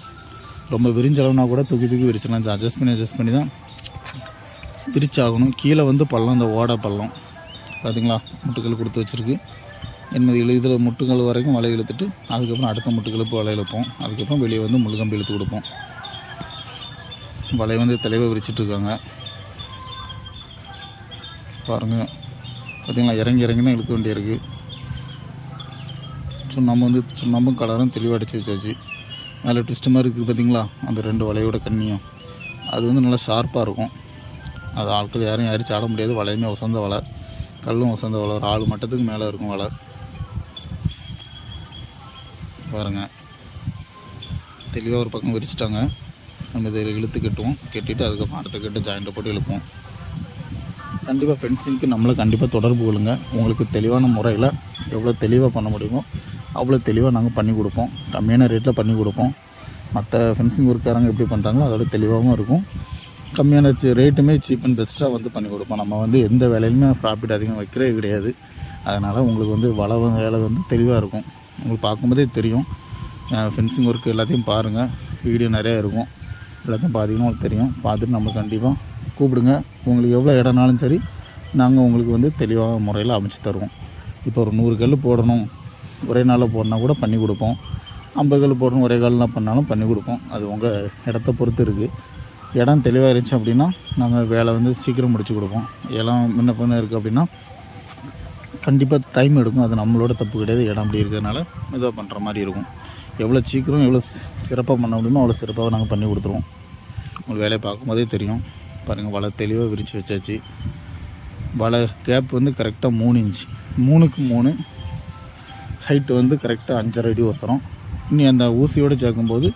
ரொம்ப விரிஞ்சளவுனா கூட தூக்கி தூக்கி விரிச்சிடலாம். இந்த அட்ஜஸ்ட் பண்ணி அட்ஜஸ்ட் பண்ணி தான் விரிச்சாகணும். கீழே வந்து பள்ளம் இந்த ஓடை பள்ளம். பார்த்தீங்களா முட்டுக்கல் கொடுத்து வச்சுருக்கு. எண்பது இழு இதில் முட்டுக்கல் வரைக்கும் வலை இழுத்துட்டு அதுக்கப்புறம் அடுத்த முட்டுக்கலுப்பு வலை இழுப்போம் அதுக்கப்புறம் வெளியே வந்து முழுகம்பு இழுத்து கொடுப்போம். வலையை வந்து தெளிவாக விரிச்சிட்ருக்காங்க பாருங்கள் பார்த்தீங்களா இறங்கி இறங்கி தான் இழுக்க வேண்டியிருக்கு. சுண்ணாம்பு வந்து சுண்ணாம்பும் கலரும் தெளிவாக அடித்து வச்சாச்சு. மேலே ட்விஸ்ட் மாதிரி இருக்குது பார்த்தீங்களா அந்த ரெண்டு வலையோட கண்ணியும். அது வந்து நல்லா ஷார்ப்பாக இருக்கும். அது ஆட்கள் யாரும் யாரும் சாட முடியாது. வலையுமே உசந்த வலை. கல்லும் உசந்த வலை. ஒரு ஆள் மட்டத்துக்கு மேலே இருக்கும் வலை. பாருங்க. தெளிவாக ஒரு பக்கம் விரிச்சிட்டாங்க. நம்ம இதை இழுத்து கட்டுவோம். கட்டிட்டு அதுக்கப்புறம் அடுத்த கட்டு ஜாயிண்ட்டை போட்டு இழுப்போம். கண்டிப்பாக ஃபென்சிங்க்கு நம்மளை கண்டிப்பாக தொடர்பு கொள்ளுங்கள் உங்களுக்கு தெளிவான முறையில் எவ்வளோ தெளிவாக பண்ண முடியுமோ அவ்வளோ தெளிவாக நாங்கள் பண்ணி கொடுப்போம். கம்மியான ரேட்டில் பண்ணி கொடுப்போம். மற்ற ஃபென்சிங் ஒர்க்காரங்க எப்படி பண்ணுறாங்களோ அதோட தெளிவாகவும் இருக்கும். கம்மியான ரேட்டுமே சீப் அண்ட் பெஸ்ட்டாக வந்து பண்ணி கொடுப்போம். நம்ம வந்து எந்த வேலையிலுமே ப்ராஃபிட் அதிகம் வைக்கிறதே கிடையாது. அதனால் உங்களுக்கு வந்து வள வேலை வந்து தெளிவாக இருக்கும். உங்களுக்கு பார்க்கும்போதே தெரியும். ஃபென்சிங் ஒர்க் எல்லாத்தையும் பாருங்கள் வீடியோ நிறையா இருக்கும். எல்லாத்தையும் பார்த்தீங்கன்னா உங்களுக்கு தெரியும். பார்த்துட்டு நம்ம கண்டிப்பாக கூப்பிடுங்க. உங்களுக்கு எவ்வளோ இடம்னாலும் சரி நாங்கள் உங்களுக்கு வந்து தெளிவான முறையில் அமைச்சு தருவோம். இப்போ ஒரு நூறு கல் போடணும். ஒரே நாளில் போடனா கூட பண்ணி கொடுப்போம். ஐம்பது கல் போடணும் ஒரே காலில் பண்ணாலும் பண்ணி கொடுப்போம். அது உங்கள் இடத்த பொறுத்து இருக்குது இடம் தெளிவாக இருந்துச்சு அப்படின்னா நாங்கள் வேலை வந்து சீக்கிரம் முடிச்சு கொடுப்போம். இடம் முன்ன பின்ன இருக்குது அப்படின்னா கண்டிப்பாக டைம் எடுக்கும். அது நம்மளோட தப்பு கிடையாது. இடம் அப்படி இருக்கிறதுனால இதாக பண்ணுற மாதிரி இருக்கும். எவ்வளோ சீக்கிரம் எவ்வளோ சிறப்பாக பண்ண முடியுமோ அவ்வளோ சிறப்பாக நாங்கள் பண்ணி கொடுத்துருவோம். உங்களுக்கு வேலையை பார்க்கும்போதே தெரியும். பாருங்கள் வலை தெளிவாக விரித்து வச்சாச்சு. வலை கேப் வந்து கரெக்டாக மூணு இன்ச் மூணுக்கு மூணு. ஹைட்டு வந்து கரெக்டாக அஞ்சரை அடி ஒசரம் இனி அந்த ஊசியோடு சேர்க்கும்போது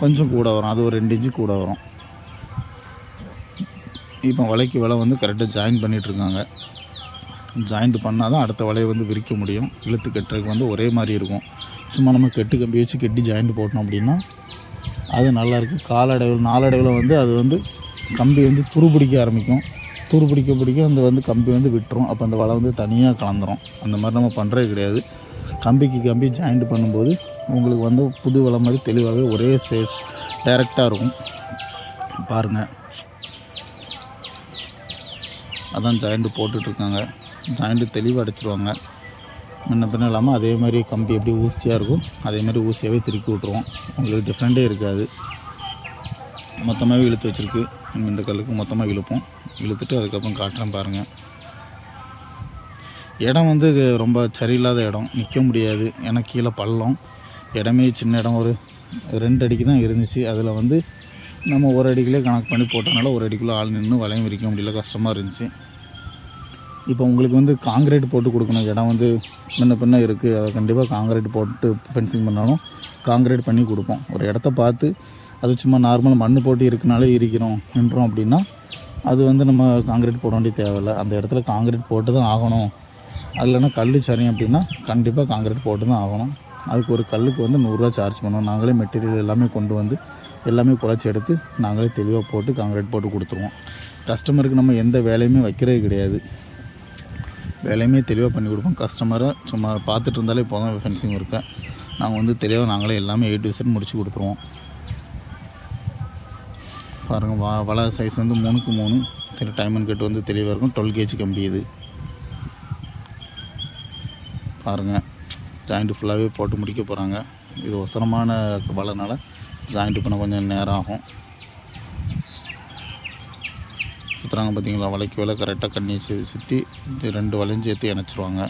கொஞ்சம் கூட வரும். அது ஒரு ரெண்டு இன்ச்சு கூட வரும். இப்போ வலைக்கு வலை வந்து கரெக்டாக ஜாயின் பண்ணிகிட்ருக்காங்க ஜாயிண்ட் பண்ணால் தான் அடுத்த வலையை வந்து விரிக்க முடியும். இழுத்து கட்டுறதுக்கு வந்து ஒரே மாதிரி இருக்கும். சும்மா நம்ம கெட்டு கம்பி வச்சு கெட்டி ஜாயிண்ட் போட்டோம் அப்படின்னா அது நல்லாயிருக்கு காலடைவில் நாளடைவில் வந்து அது வந்து கம்பி வந்து துருபிடிக்க ஆரம்பிக்கும். துருபிடிக்க பிடிக்க அந்த வந்து கம்பி வந்து விட்டுரும். அப்போ அந்த வலை வந்து தனியாக கலந்துரும். அந்த மாதிரி நம்ம பண்ணுறது கிடையாது. கம்பிக்கு கம்பி ஜாயிண்ட் பண்ணும்போது உங்களுக்கு வந்து புது வலை மாதிரி தெளிவாகவே ஒரே சேஸ் டைரெக்டாக இருக்கும். பாருங்கள் அதான் ஜாயிண்ட்டு போட்டுட்ருக்காங்க ஜாயிண்ட்டு தெளிவாக அடிச்சிருவாங்க. முன்ன பின்ன இல்லாமல் அதே மாதிரி கம்பி எப்படி ஊசியாக இருக்கும் அதே மாதிரி ஊசியாகவே திருக்கி விட்ருவோம் உங்களுக்கு டிஃப்ரெண்ட்டே இருக்காது. மொத்தமாகவே இழுத்து வச்சுருக்கு. இந்த கல்லுக்கு மொத்தமாக இழுப்போம். இழுத்துட்டு அதுக்கப்புறம் காட்டுறேன் பாருங்கள் இடம் வந்து ரொம்ப சரியில்லாத இடம். நிற்க முடியாது. ஏன்னா கீழே பள்ளம். இடமே சின்ன இடம். ஒரு ரெண்டு அடிக்கு தான் இருந்துச்சு. அதில் வந்து நம்ம ஒரு அடிக்குள்ளே கணக்கு பண்ணி போட்டனால ஒரு அடிக்குள்ளே ஆள் நின்று வளையம் விரிக்க முடியல. கஷ்டமாக இருந்துச்சு. இப்போ உங்களுக்கு வந்து காங்கிரீட் போட்டு கொடுக்கணும். இடம் வந்து முன்ன பின்ன இருக்குது அதை கண்டிப்பாக காங்கிரீட் போட்டு ஃபென்சிங் பண்ணாலும் காங்கிரீட் பண்ணி கொடுப்போம். ஒரு இடத்த பார்த்து அது சும்மா நார்மல் மண் போட்டு இருக்கனாலே இருக்கிறோம் நின்றோம் அப்படின்னா அது வந்து நம்ம காங்கிரீட் போட வேண்டிய தேவையில்லை. அந்த இடத்துல காங்கிரீட் போட்டு தான் ஆகணும். அது இல்லைன்னா கல் சரி அப்படின்னா கண்டிப்பாக காங்கிரீட் போட்டு தான் ஆகணும். அதுக்கு ஒரு கல்லுக்கு வந்து நூறுரூவா சார்ஜ் பண்ணுவோம் நாங்களே மெட்டீரியல் எல்லாமே கொண்டு வந்து எல்லாமே குழச்சி எடுத்து நாங்களே தெளிவாக போட்டு காங்கிரீட் போட்டு கொடுத்துருவோம். கஸ்டமருக்கு நம்ம எந்த வேலையுமே வைக்கிறதே கிடையாது. வேலையுமே தெளிவாக பண்ணி கொடுப்போம். கஸ்டமரை சும்மா பார்த்துட்டு இருந்தாலே தான் ஃபென்சிங் ஒர்க்கை நாங்கள் வந்து தெளிவாக நாங்களே எல்லாமே எயிட் டு செட் முடிச்சு கொடுத்துருவோம். பாருங்கள் வா வலை சைஸ் வந்து மூணுக்கு மூணு. தெரி டைமண்ட் கட்டு வந்து தெளிவாக இருக்கும். டுவெல் கேஜி கம்பி இது. பாருங்கள் ஜாயிண்ட்டு ஃபுல்லாகவே போட்டு முடிக்க போகிறாங்க இது ஒசரமான வலைனால ஜாயிண்ட்டு பண்ண கொஞ்சம் நேரம் ஆகும். சுற்றுறாங்க பார்த்தீங்களா வலைக்கு வேலை கரெக்டாக கண்ணி சுற்றி ரெண்டு வலையும் சேர்த்து இணைச்சிருவாங்க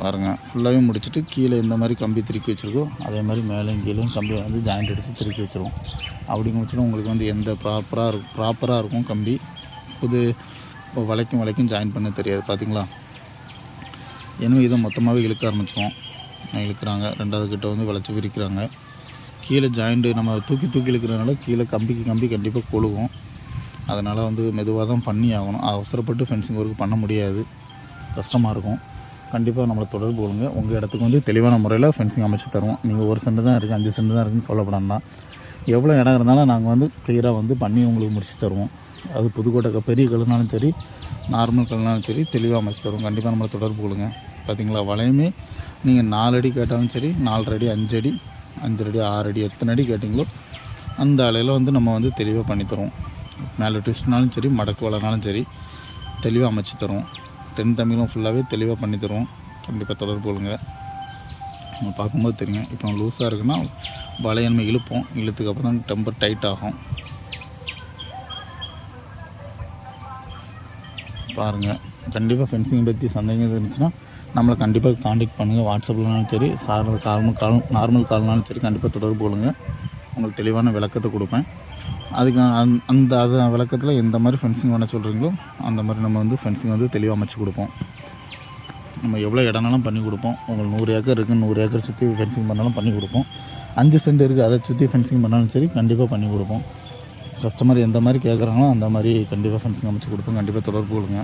பாருங்க. ஃபுல்லாகவே முடிச்சுட்டு கீழே இந்த மாதிரி கம்பி திருக்கி வச்சுருக்கோம். அதே மாதிரி மேலேயும் கீழேயும் கம்பி வந்து ஜாயிண்ட் அடித்து திருக்கி வச்சுருவோம். அப்படி முடிச்சுட்டு உங்களுக்கு வந்து எந்த ப்ராப்பராக இருக்கும் ப்ராப்பராக இருக்கும் கம்பி. புது இப்போ வளைக்கும் வளைக்கும் ஜாயின் பண்ண தெரியாது பார்த்தீங்களா எனவே இதை மொத்தமாகவே இழுக்க ஆரம்பிச்சிடும் இழுக்கிறாங்க. ரெண்டாவது கிட்ட வந்து வளைச்சி விரிக்கிறாங்க. கீழே ஜாயிண்ட்டு நம்ம தூக்கி தூக்கி இழுக்கிறதுனால கீழே கம்பிக்கு கம்பி கண்டிப்பாக கொழுகும். அதனால் வந்து மெதுவாக தான் பண்ணி ஆகணும். அவசரப்பட்டு ஃபென்சிங் ஒர்க் பண்ண முடியாது. கஷ்டமாக இருக்கும். கண்டிப்பாக நம்மளை தொடர்பு கொள்ளுங்க. உங்கள் இடத்துக்கு வந்து தெளிவான முறையில் ஃபென்சிங் அமைச்சு தருவோம். நீங்கள் ஒரு சென்ட் தான் இருக்குது அஞ்சு சென்ட் தான் இருக்குன்னு கவலைப்படாமல் எவ்வளோ இடம் இருந்தாலும் நாங்கள் வந்து கிளியராக வந்து பண்ணி உங்களுக்கு முடிச்சு தருவோம். அது புதுக்கோட்டை பெரிய கல்லுனாலும் சரி நார்மல் கல்லுனாலும் சரி தெளிவாக அமைச்சு தருவோம். கண்டிப்பாக நம்மளை தொடர்பு கொள்ளுங்க. பார்த்தீங்களா வளையுமே நீங்கள் நாலு அடி கேட்டாலும் சரி நாலரை அடி அஞ்சு அடி அஞ்சரை அடி ஆறு அடி எத்தனை அடி கேட்டிங்களோ அந்த அலையில் வந்து நம்ம வந்து தெளிவாக பண்ணித்தருவோம் மேலே ட்விஸ்ட்னாலும் சரி மடக்கு வலைனாலும் சரி தெளிவாக அமைச்சு தருவோம். தென் தமிழும் ஃபுல்லாகவே தெளிவாக பண்ணி தருவோம். கண்டிப்பாக தொடர்பு கொள்ளுங்க. நம்ம பார்க்கும்போது தெரியும். இப்போ லூஸாக இருக்குன்னா வலையன்மை இழுப்போம். இழுத்துக்கு அப்புறம் தான் டெம்பர் டைட் ஆகும். பாருங்கள் கண்டிப்பாக ஃபென்சிங் பற்றி சந்தேகம் இருந்துச்சுன்னா நம்மளை கண்டிப்பாக காண்டாக்ட் பண்ணுங்கள் வாட்ஸ்அப்லனாலும் சரி சார் கால் கால் நார்மல் கால்னாலும் சரி கண்டிப்பாக தொடர்பு கொள்ளுங்கள் உங்களுக்கு தெளிவான விளக்கத்தை கொடுப்பேன். அதுக்கு அந் அந்த அது விளக்கத்தில் எந்த மாதிரி ஃபென்சிங் பண்ண சொல்கிறீங்களோ அந்த மாதிரி நம்ம வந்து ஃபென்சிங் வந்து தெளிவாக அமைச்சு கொடுப்போம். நம்ம எவ்வளோ இடம்னாலும் பண்ணி கொடுப்போம். உங்களுக்கு நூறு ஏக்கர் இருக்குது நூறு ஏக்கர் சுற்றி ஃபென்சிங் பண்ணாலும் பண்ணி கொடுப்போம். அஞ்சு சென்ட் இருக்குது அதை சுற்றி ஃபென்சிங் பண்ணாலும் சரி கண்டிப்பாக பண்ணி கொடுப்போம். கஸ்டமர் எந்த மாதிரி கேட்குறாங்களோ அந்த மாதிரி கண்டிப்பாக ஃபென்சிங் அமைச்சு கொடுப்போம். கண்டிப்பாக தொடர்பு கொடுங்க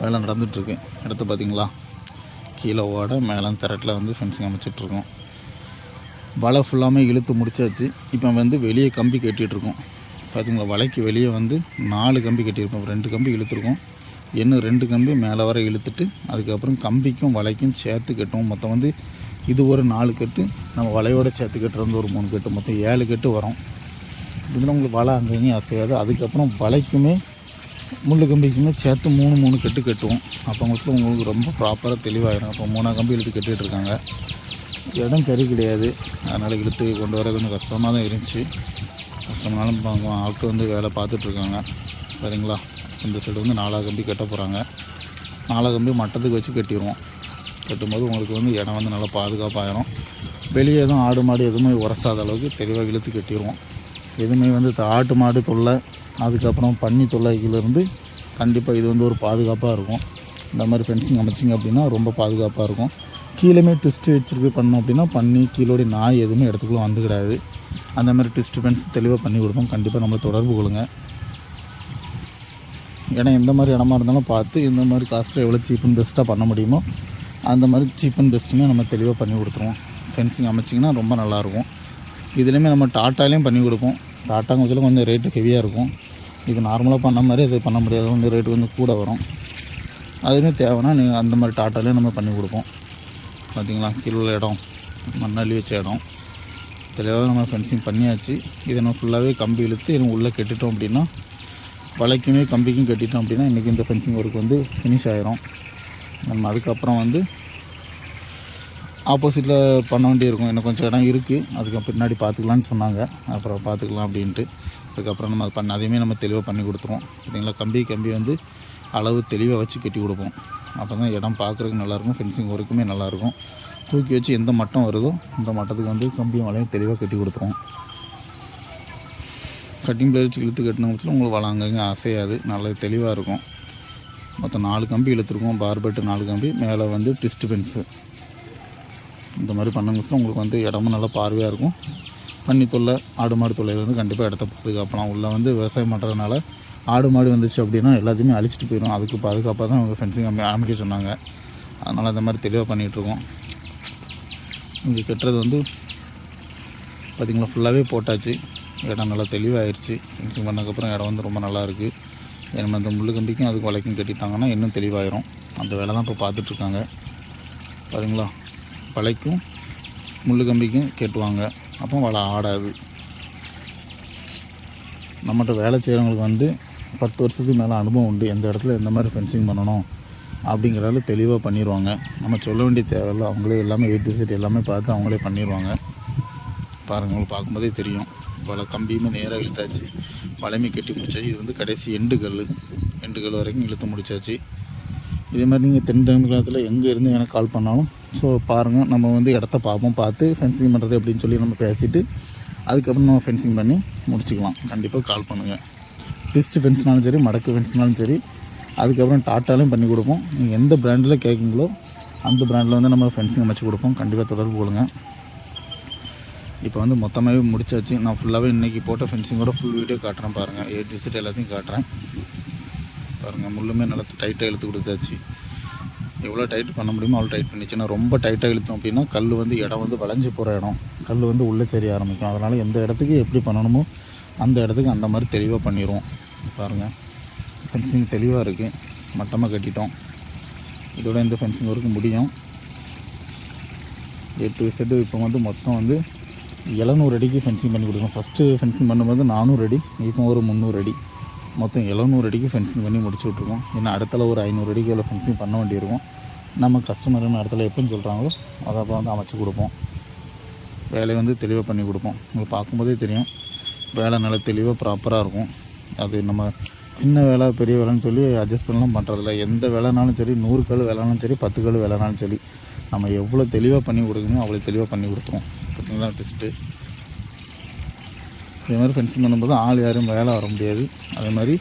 வேலை நடந்துகிட்ருக்கு இடத்த பார்த்தீங்களா கீழே ஓட மேலே திரட்டில் வந்து ஃபென்சிங் அமைச்சிட்ருக்கோம். வலை ஃபுல்லாமே இழுத்து முடிச்சாச்சு. இப்போ வந்து வெளியே கம்பி கட்டிகிட்ருக்கோம் பார்த்தீங்களா வலைக்கு வெளியே வந்து நாலு கம்பி கட்டியிருப்போம் ரெண்டு கம்பி இழுத்துருக்கோம். இன்னும் ரெண்டு கம்பி மேலே வர இழுத்துட்டு அதுக்கப்புறம் கம்பிக்கும் வலைக்கும் சேர்த்து கட்டுவோம். மொத்தம் வந்து இது ஒரு நாலு கட்டு நம்ம வலையோட சேர்த்து கட்டுறது வந்து ஒரு மூணு கட்டு மொத்தம் ஏழு கட்டு வரும். இப்படின்னா உங்களுக்கு வலை அங்கேயும் அசையாது. அதுக்கப்புறம் வலைக்குமே முள்ளு கம்பிக்குமே சேர்த்து மூணு மூணு கட்டு கட்டுவோம். அப்போ உங்களுக்கு உங்களுக்கு ரொம்ப ப்ராப்பராக தெளிவாயிடும் அப்போ மூணா கம்பி இழுத்து கட்டிகிட்டு இருக்காங்க. இடம் சரி கிடையாது. அதனால் இழுத்து கொண்டு வர கொஞ்சம் கஷ்டமாக தான் இருந்துச்சு. கஷ்டமானாலும் பாங்க ஆட்கள் வந்து வேலை பார்த்துட்ருக்காங்க சரிங்களா? இந்த சைடு வந்து நாலா கம்பி கட்ட போகிறாங்க நாலா கம்பி மட்டத்துக்கு வச்சு கட்டிடுவோம் கட்டும்போது உங்களுக்கு வந்து இடம் வந்து நல்லா பாதுகாப்பாகிடும் வெளியே எதுவும் ஆடு மாடு எதுவுமே உரசாத அளவுக்கு தெளிவாக இழுத்து கட்டிடுவோம் எதுவுமே வந்து த- ஆட்டு மாடு தொல்லை அதுக்கப்புறம் பன்னி தொல்லையிலிருந்து கண்டிப்பாக இது வந்து ஒரு பாதுகாப்பாக இருக்கும். இந்த மாதிரி ஃபென்சிங் அமைச்சிங்க அப்படின்னா ரொம்ப பாதுகாப்பாக இருக்கும். கீழேமே ட்விஸ்ட்டு வச்சுருக்கு பண்ணோம் அப்படின்னா பண்ணி கீழோடி நாய் எதுவுமே இடத்துக்குள்ளே வந்து கிடையாது அந்த மாதிரி ட்விஸ்ட் ஃபென்ஸ் தெளிவாக பண்ணி கொடுப்போம். கண்டிப்பாக நம்மளை தொடர்பு கொள்ளுங்க. ஏன்னா எந்த மாதிரி இடமா இருந்தாலும் பார்த்து இந்த மாதிரி காஸ்ட்டில் எவ்வளோ சீப்புன்னு பெஸ்ட்டாக பண்ண முடியுமோ அந்த மாதிரி சீப் அண்ட் பெஸ்ட்டுமே நம்ம தெளிவாக பண்ணி கொடுத்துருவோம். ஃபென்சிங் அமைச்சிங்கன்னா ரொம்ப நல்லாயிருக்கும். இதுலேயுமே நம்ம டாட்டாலையும் பண்ணி கொடுப்போம். டாட்டா கொஞ்சம் கொஞ்சம் ரேட்டு ஹெவியாக இருக்கும். இது நார்மலாக பண்ண மாதிரி இது பண்ண முடியாது. கொஞ்சம் ரேட்டு கொஞ்சம் கூட வரும். அதுவுமே தேவைன்னா நீங்கள் அந்த மாதிரி டாட்டாலையும் நம்ம பண்ணி கொடுப்போம். பார்த்தீங்களா கீழே இடம் மண்ணள்ளி வச்ச இடம். தெளிவாக நம்ம ஃபென்சிங் பண்ணியாச்சு. இதை நம்ம ஃபுல்லாகவே கம்பி இழுத்து இது உள்ளே கட்டிட்டோம் அப்படின்னா வலைக்குமே கம்பிக்கும் கட்டிட்டோம் அப்படின்னா இன்றைக்கி இந்த ஃபென்சிங் ஒர்க் வந்து ஃபினிஷ் ஆகிரும் நம்ம அதுக்கப்புறம் வந்து ஆப்போசிட்டில் பண்ண வேண்டியிருக்கும். இன்னும் கொஞ்சம் இடம் இருக்குது அதுக்கு பின்னாடி பார்த்துக்கலான்னு சொன்னாங்க. அப்புறம் பார்த்துக்கலாம் அப்படின்ட்டு. அதுக்கப்புறம் நம்ம பண்ண அதையுமே நம்ம தெளிவாக பண்ணி கொடுத்துருவோம். பார்த்தீங்களா? கம்பி கம்பி வந்து அளவு தெளிவாக வச்சு கட்டி கொடுப்போம். அப்போ தான் இடம் பார்க்குறதுக்கு நல்லாயிருக்கும் ஃபென்சிங் ஒர்க்குமே நல்லாயிருக்கும் தூக்கி வச்சு எந்த மட்டம் வருதோ அந்த மட்டத்துக்கு வந்து கம்பியும் வலையும் தெளிவாக கட்டி கொடுத்துருவோம். கட்டிங் பிளேட் வச்சு இழுத்து கட்டின பட்சத்தில் உங்களுக்கு வலை அங்கங்கே அசையாது. நல்ல தெளிவாக இருக்கும். மொத்தம் நாலு கம்பி இழுத்துருக்கோம். பார்பெட்டு நாலு கம்பி. மேலே வந்து ட்விஸ்ட் பென்ஸு இந்த மாதிரி பண்ண உங்களுக்கு வந்து இடமும் நல்லா பார்வையாக இருக்கும். பண்ணி தொல்லை ஆடு மாடு தொல்லையிலேருந்து கண்டிப்பாக இடத்த பாதுகாப்பலாம் உள்ளே வந்து விவசாயம் பண்ணுறதுனால ஆடு மாடு வந்துச்சு அப்படின்னா எல்லாத்தையுமே அழிச்சிட்டு போயிடும். அதுக்கு பாதுகாப்பாக தான் அவங்க ஃபென்சிங் அமை அமைக்க சொன்னாங்க. அதனால் இந்த மாதிரி தெளிவாக பண்ணிகிட்ருக்கோம் இங்கே கட்டுறது வந்து பார்த்திங்களா ஃபுல்லாகவே போட்டாச்சு. இடம் நல்லா தெளிவாகிடுச்சு ஃபென்சிங் பண்ணதுக்கப்புறம் இடம் வந்து ரொம்ப நல்லா ஏன்னா அந்த முள்ளு கம்பிக்கும் அதுக்கு வலைக்கும் கட்டிட்டாங்கன்னா இன்னும் தெளிவாயிரும். அந்த வேலை தான் இப்போ பார்த்துட்ருக்காங்க. பாருங்களா வலைக்கும் முள்ளு கம்பிக்கும் கெட்டுவாங்க. அப்போ வலை ஆடாது. நம்மகிட்ட வேலை செய்கிறவங்களுக்கு வந்து பத்து வருஷத்துக்கு மேலே அனுபவம் உண்டு. எந்த இடத்துல எந்த மாதிரி ஃபென்சிங் பண்ணணும் அப்படிங்கிறதால தெளிவாக பண்ணிடுவாங்க நம்ம சொல்ல வேண்டிய தேவையில்ல. அவங்களே எல்லாமே ஏ டு செட் எல்லாமே பார்த்து அவங்களே பண்ணிடுவாங்க பாருங்கள் பார்க்கும்போதே தெரியும். பல கம்பியுமே நேராக இழுத்தாச்சு. வளைமை கட்டி முடிச்சாச்சு. இது வந்து கடைசி எண்டு கல் எண்டு கல் வரைக்கும் இழுத்து முடிச்சாச்சு. இதே மாதிரி நீங்கள் தென் தமிழகத்தில் எங்கே இருந்து எனக்கு கால் பண்ணாலும் ஸோ பாருங்கள் நம்ம வந்து இடத்த பார்ப்போம் பார்த்து ஃபென்சிங் பண்ணுறது அப்படின்னு சொல்லி நம்ம பேசிவிட்டு அதுக்கப்புறம் நம்ம ஃபென்சிங் பண்ணி முடிச்சுக்கலாம். கண்டிப்பாக கால் பண்ணுங்கள் டிஸ்ட் ஃபென்ஸ்னாலும் சரி மடக்கு ஃபென்ஸ்னாலும் சரி அதுக்கப்புறம் டாட்டாலையும் பண்ணி கொடுப்போம். நீங்கள் எந்த ப்ராண்டில் கேட்குங்களோ அந்த ப்ராண்டில் வந்து நம்ம ஃபென்சிங் அமைச்சு கொடுப்போம். கண்டிப்பாக தொடர்பு கொள்ளுங்கள் இப்போ வந்து மொத்தமாகவே முடிச்சாச்சு. நான் ஃபுல்லாகவே இன்றைக்கி போட்ட ஃபென்சிங்கோட ஃபுல் வீடியோ காட்டுறேன் பாருங்கள் ஏ டிசிட் எல்லாத்தையும் காட்டுறேன். பாருங்கள் முள்ளுமே நல்லா டைட்டாக இழுத்து கொடுத்தாச்சு. எவ்வளோ டைட் பண்ண முடியுமோ அவ்வளோ டைட் பண்ணிச்சு. ரொம்ப டைட்டாக இழுத்தோம் அப்படின்னா கல் வந்து இடம் வந்து வளைஞ்சு போகிற இடம். கல் வந்து உள்ளே சரிய ஆரம்பிக்கும். அதனால் எந்த இடத்துக்கு எப்படி பண்ணணுமோ அந்த இடத்துக்கு அந்த மாதிரி தெளிவாக பண்ணிடுவோம் பாருங்கள் ஃபென்சிங் தெளிவாக இருக்குது மட்டமாக கட்டிட்டோம். இதோட இந்த ஃபென்சிங் ஒர்க்கு முடியும். ஏ டு செட்டு இப்போ வந்து மொத்தம் வந்து எழுநூறு அடிக்கு ஃபென்சிங் பண்ணி கொடுக்கணும். ஃபஸ்ட்டு ஃபென்சிங் பண்ணும்போது நானூறு அடி இப்போ ஒரு முந்நூறு அடி. மொத்தம் எழுநூறு அடிக்கு ஃபென்சிங் பண்ணி முடிச்சு விட்ருக்கோம் ஏன்னா அடுத்தல ஒரு ஐநூறு அடிக்கு எவ்வளோ ஃபென்சிங் பண்ண வேண்டியிருக்கும். நம்ம கஸ்டமர்னு இடத்துல எப்போன்னு சொல்கிறாங்களோ அதை அப்போ வந்து அமைச்சு கொடுப்போம். வேலையை வந்து தெளிவாக பண்ணி கொடுப்போம். உங்களுக்கு பார்க்கும்போதே தெரியும். வேலை நல்லா தெளிவாக ப்ராப்பராக இருக்கும். அது நம்ம சின்ன வேலை பெரிய வேலைன்னு சொல்லி அட்ஜஸ்ட் பண்ணலாம் பண்ணுறதில்ல எந்த வேலைனாலும் சரி நூறு கல் வேலைனாலும் சரி பத்து கல் வேலைனாலும் சரி நம்ம எவ்வளோ தெளிவாக பண்ணி கொடுக்கணுமோ அவ்வளோ தெளிவாக பண்ணி கொடுத்துருவோம். பார்த்தீங்களா டெஸ்ட்டு. இதே மாதிரி ஃபென்சிங் பண்ணும்போது ஆள் யாரும் வேலை வர முடியாது. அதே மாதிரி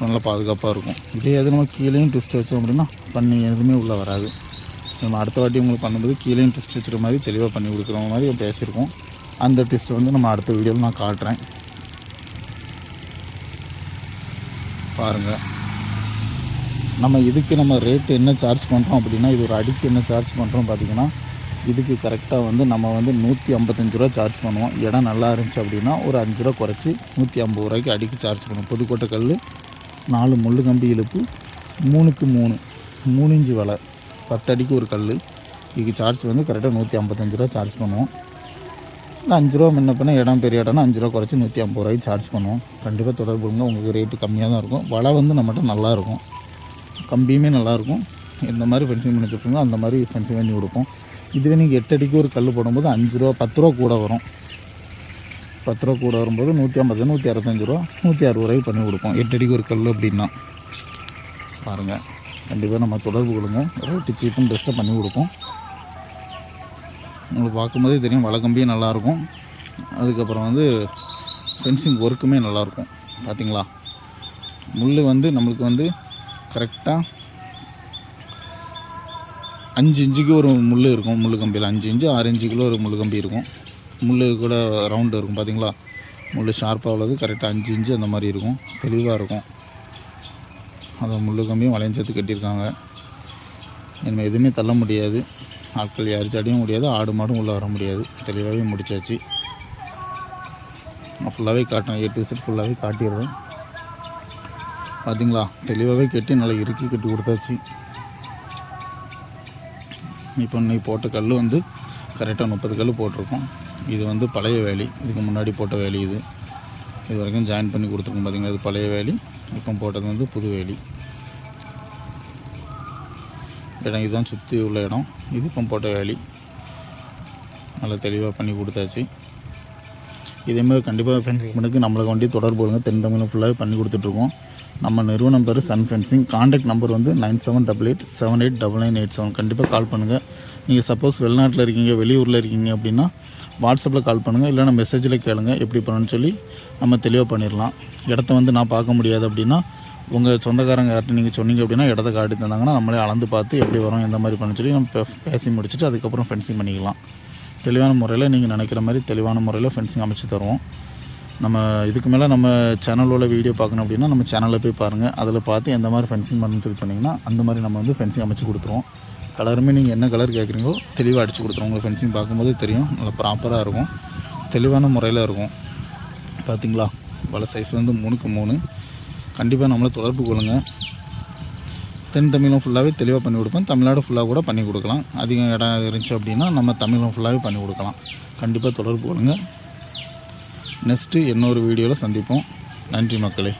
நல்லா பாதுகாப்பாக இருக்கும். இதே எது நம்ம கீழேயும் ட்விஸ்ட் வச்சோம் அப்படின்னா பண்ணி எதுவுமே உள்ளே வராது. நம்ம அடுத்த வாட்டி உங்களுக்கு பண்ணும்போது கீழேயும் ட்விஸ்ட் வச்சுற மாதிரி தெளிவாக பண்ணி கொடுக்குற மாதிரி பேசியிருக்கோம். அந்த ட்விஸ்ட்டை வந்து நம்ம அடுத்த வீடியோவில் நான் காட்டுறேன். பாருங்கள் நம்ம இதுக்கு நம்ம ரேட்டு என்ன சார்ஜ் பண்ணுறோம் அப்படின்னா இது ஒரு அடிக்கு என்ன சார்ஜ் பண்ணுறோம் பார்த்தீங்கன்னா இதுக்கு கரெக்டாக வந்து நம்ம வந்து நூற்றி ஐம்பத்தஞ்சு ரூபா சார்ஜ் பண்ணுவோம். இடம் நல்லா இருந்துச்சு அப்படின்னா ஒரு அஞ்சு ரூபா குறைச்சி நூற்றி ஐம்பது ரூபாய்க்கு அடிக்கு சார்ஜ் பண்ணுவோம். புதுக்கோட்டை கல் நாலு முள்ளு கம்பி இழுப்பு மூணுக்கு மூணு மூணு இஞ்சி வலை பத்து அடிக்கு ஒரு கல் இதுக்கு சார்ஜ் வந்து கரெக்டாக நூற்றி ஐம்பத்தஞ்சு ரூபா சார்ஜ் பண்ணுவோம். இல்லை அஞ்சு ரூபா முன்ன பண்ண இடம் பெரிய இடம்னா அஞ்சு ரூபா குறைச்சி நூற்றி ஐம்பது ரூபாய்க்கு சார்ஜ் பண்ணுவோம். கண்டிப்பாக தொடர்பு உங்களுக்கு ரேட்டு கம்மியாக தான் இருக்கும். வலை வந்து நம்மகிட்ட நல்லாயிருக்கும் கம்பியுமே நல்லாயிருக்கும் எந்த மாதிரி ஃபென்சிங் பண்ணி வச்சுருக்கோங்களோ அந்த மாதிரி ஃபென்சிங் பண்ணி கொடுப்போம். இதுவே நீங்கள் எட்டு அடிக்கு ஒரு கல் போடும்போது அஞ்சு ரூபா பத்து ரூபா கூட வரும். பத்து ரூபா கூட வரும்போது நூற்றி ஐம்பது நூற்றி அறுபத்தஞ்சு ரூபா நூற்றி அறுபது ரூபாய்க்கு பண்ணி கொடுப்போம். எட்டு அடிக்கு ஒரு கல் அப்படின்னா. பாருங்கள் கண்டிப்பாக நம்ம தொடர்பு கொடுங்க ரேட்டு சீப்பும் பெஸ்ட்டாக பண்ணி கொடுப்போம். உங்களுக்கு பார்க்கும்போதே தெரியும் வலை நல்லாயிருக்கும். அதுக்கப்புறம் வந்து ஃபென்சிங் ஒர்க்குமே நல்லாயிருக்கும். பார்த்தீங்களா முள் வந்து நம்மளுக்கு வந்து கரெக்டாக அஞ்சு இன்ச்சுக்கு ஒரு முள் இருக்கும் முள் கம்பியில். அஞ்சு இன்ச்சு ஆறு இன்ச்சுக்குள்ள ஒரு முள் கம்பி இருக்கும். முள் கூட ரவுண்டு இருக்கும் பார்த்தீங்களா முள் ஷார்ப்பாக உள்ளது கரெக்டாக அஞ்சு இன்ச்சு அந்த மாதிரி இருக்கும். தெளிவாக இருக்கும். அந்த முள் கம்பியும் வளைஞ்சத்து கட்டியிருக்காங்க. இனிமேல் எதுவுமே தள்ள முடியாது. ஆட்கள் யாரிச்சாடியும் முடியாது ஆடு மாடும் உள்ளே வர முடியாது. தெளிவாகவே முடிச்சாச்சு. நான் ஃபுல்லாகவே காட்டினேன் எட்டு விசிட் செட் ஃபுல்லாகவே காட்டிடுறேன். பார்த்தீங்களா தெளிவாகவே கட்டி நல்லா இறுக்கி கட்டி கொடுத்தாச்சு. இப்போ இன்றைக்கி போட்ட கல் வந்து கரெக்டாக முப்பது கல் போட்டிருக்கோம். இது வந்து பழைய வேலி. இதுக்கு முன்னாடி போட்ட வேலி இது. இது வரைக்கும் ஜாயின் பண்ணி கொடுத்துருக்கோம் பார்த்திங்கன்னா இது பழைய வேலி. இப்போ போட்டது வந்து புது வேலி. இடம் இதுதான் சுற்றி உள்ள இடம். இது இப்போ போட்ட வேலி. நல்லா தெளிவாக பண்ணி கொடுத்தாச்சு. இதே மாதிரி கண்டிப்பாக ஃபென்சிங் பண்ணுறதுக்கு நம்மளுக்கு வண்டி தொடர்பு வருங்க தென் தமிழ் ஃபுல்லாகவே பண்ணி கொடுத்துட்ருக்கோம் நம்ம நிறுவனம் பேர் சன் ஃபென்சிங் காண்டாக்ட் நம்பர் வந்து nine seven double eight seven eight double nine eight seven கண்டிப்பாக கால் பண்ணுங்கள் நீங்கள் சப்போஸ் வெளிநாட்டில் இருக்கீங்க வெளியூரில் இருக்கீங்க அப்படின்னா வாட்ஸ்அப்பில் கால் பண்ணுங்கள் இல்லைனா மெசேஜில் கேளுங்க. எப்படி பண்ணணும்னு சொல்லி நம்ம தெளிவாக பண்ணிடலாம் இடத்த வந்து நான் பார்க்க முடியாது அப்படின்னா உங்கள் சொந்தக்காரங்க யார்கிட்ட நீங்கள் சொன்னீங்க அப்படின்னா இடத்த காட்டி தந்தாங்கன்னா நம்மளே அளந்து பார்த்து எப்படி வரும் எந்த மாதிரி பண்ண சொல்லி நம்ம பே- பேசி முடிச்சுட்டு அதுக்கப்புறம் ஃபென்சிங் பண்ணிக்கலாம். தெளிவான முறையில் நீங்கள் நினைக்கிற மாதிரி தெளிவான முறையில் ஃபென்சிங் அமைச்சு தருவோம். நம்ம இதுக்கு மேலே நம்ம சேனலோட வீடியோ பார்க்கணும் அப்படின்னா நம்ம சேனலில் போய் பாருங்கள் அதில் பார்த்து எந்த மாதிரி ஃபென்சிங் பண்ணணும்னு சொல்லி சொன்னிங்கன்னா அந்த மாதிரி நம்ம வந்து ஃபென்சிங் அமைச்சு கொடுத்துருவோம். கலருமே நீங்கள் என்ன கலர் கேட்குறீங்களோ தெளிவாக அடிச்சு கொடுத்துருவோம். உங்களுக்கு ஃபென்சிங் பார்க்கும்போது தெரியும். நல்லா ப்ராப்பராக இருக்கும். தெளிவான முறையில் இருக்கும். பார்த்தீங்களா வலை சைஸ் வந்து மூணுக்கு மூணு. கண்டிப்பாக நம்மளை தொடர்பு கொள்ளுங்கள் தென் தமிழும் ஃபுல்லாகவே தெளிவாக பண்ணி கொடுப்பேன். தமிழ்நாடு ஃபுல்லாக கூட பண்ணி கொடுக்கலாம். அதிகம் இடம் இருந்துச்சு அப்படின்னா நம்ம தமிழும் ஃபுல்லாகவே பண்ணி கொடுக்கலாம். கண்டிப்பாக தொடர்பு கொள்ளுங்கள் நெக்ஸ்ட்டு இன்னொரு வீடியோவில் சந்திப்போம். நன்றி மக்களே.